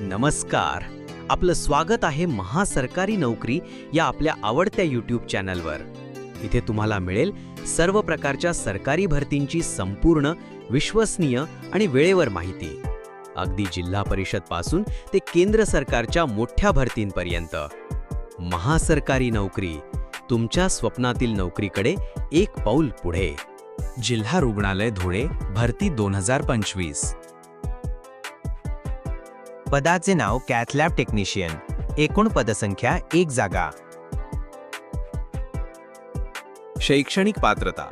नमस्कार. आपलं स्वागत आहे महासरकारी नोकरी या आपल्या आवडत्या यूट्यूब चॅनलवर इथे तुम्हाला मिळेल सर्व प्रकारच्या सरकारी भरतींची संपूर्ण विश्वसनीय आणि वेळेवर माहिती. अगदी जिल्हा परिषदपासून ते केंद्र सरकारच्या मोठ्या भरतींपर्यंत. महासरकारी नोकरी तुमच्या स्वप्नातील नोकरीकडे एक पाऊल पुढे. जिल्हा रुग्णालय धुळे भरती दोन हजार पंचवीस. पदाचे नाव कॅथलॅब टेक्निशियन. एकूण पदसंख्या एक जागा. शैक्षणिक पात्रता.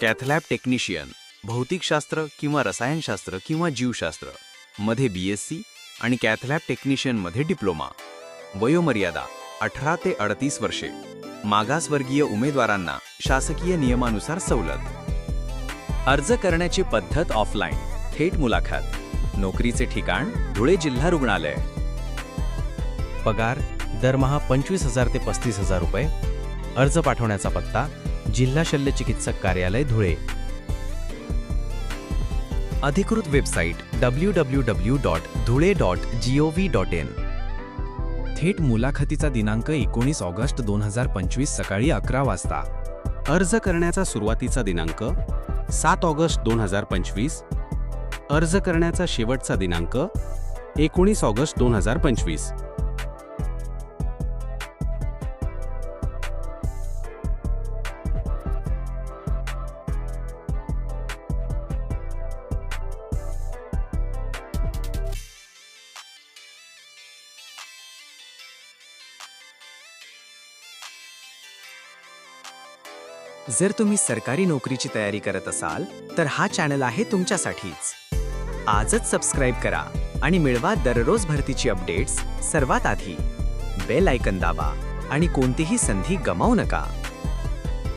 कॅथलॅब टेक्निशियन भौतिकशास्त्र किंवा रसायनशास्त्र किंवा जीवशास्त्र. मध्ये बी एस सी आणि कॅथलॅब टेक्निशियनमध्ये डिप्लोमा. वयोमर्यादा अठरा ते अडतीस वर्षे. मागासवर्गीय उमेदवारांना शासकीय नियमानुसार सवलत. अर्ज करण्याची पद्धत ऑफलाईन. थेट मुलाखत. नोकरीचे ठिकाण धुळे जिल्हा रुग्णालय. पगार दरमहा पंचवीस हजार ते पस्तीस हजार रुपये. अर्ज पाठवण्याचा पत्ता जिल्हा शल्य चिकित्सक कार्यालय धुळे. अधिकृत website W W W dot Dhule dot G O V dot in थेट मुलाखतीचा दिनांक एकोणीस ऑगस्ट दोन हजार पंचवीस सकाळी अकरा वाजता. अर्ज करण्याचा सुरुवातीचा दिनांक सात ऑगस्ट दोन हजार पंचवीस अर्ज करण्याचा शेवटचा दिनांक एकोणीस ऑगस्ट दोन हजार पंचवीस. जर तुम्ही सरकारी नोकरीची तयारी करत असाल तर हा चॅनल आहे तुमच्यासाठीच. आजच सबस्क्राईब करा आणि मिळवा दररोज भरतीची अपडेट्स सर्वात आधी. बेल आयकन दाबा आणि कोणतीही संधी गमावू नका.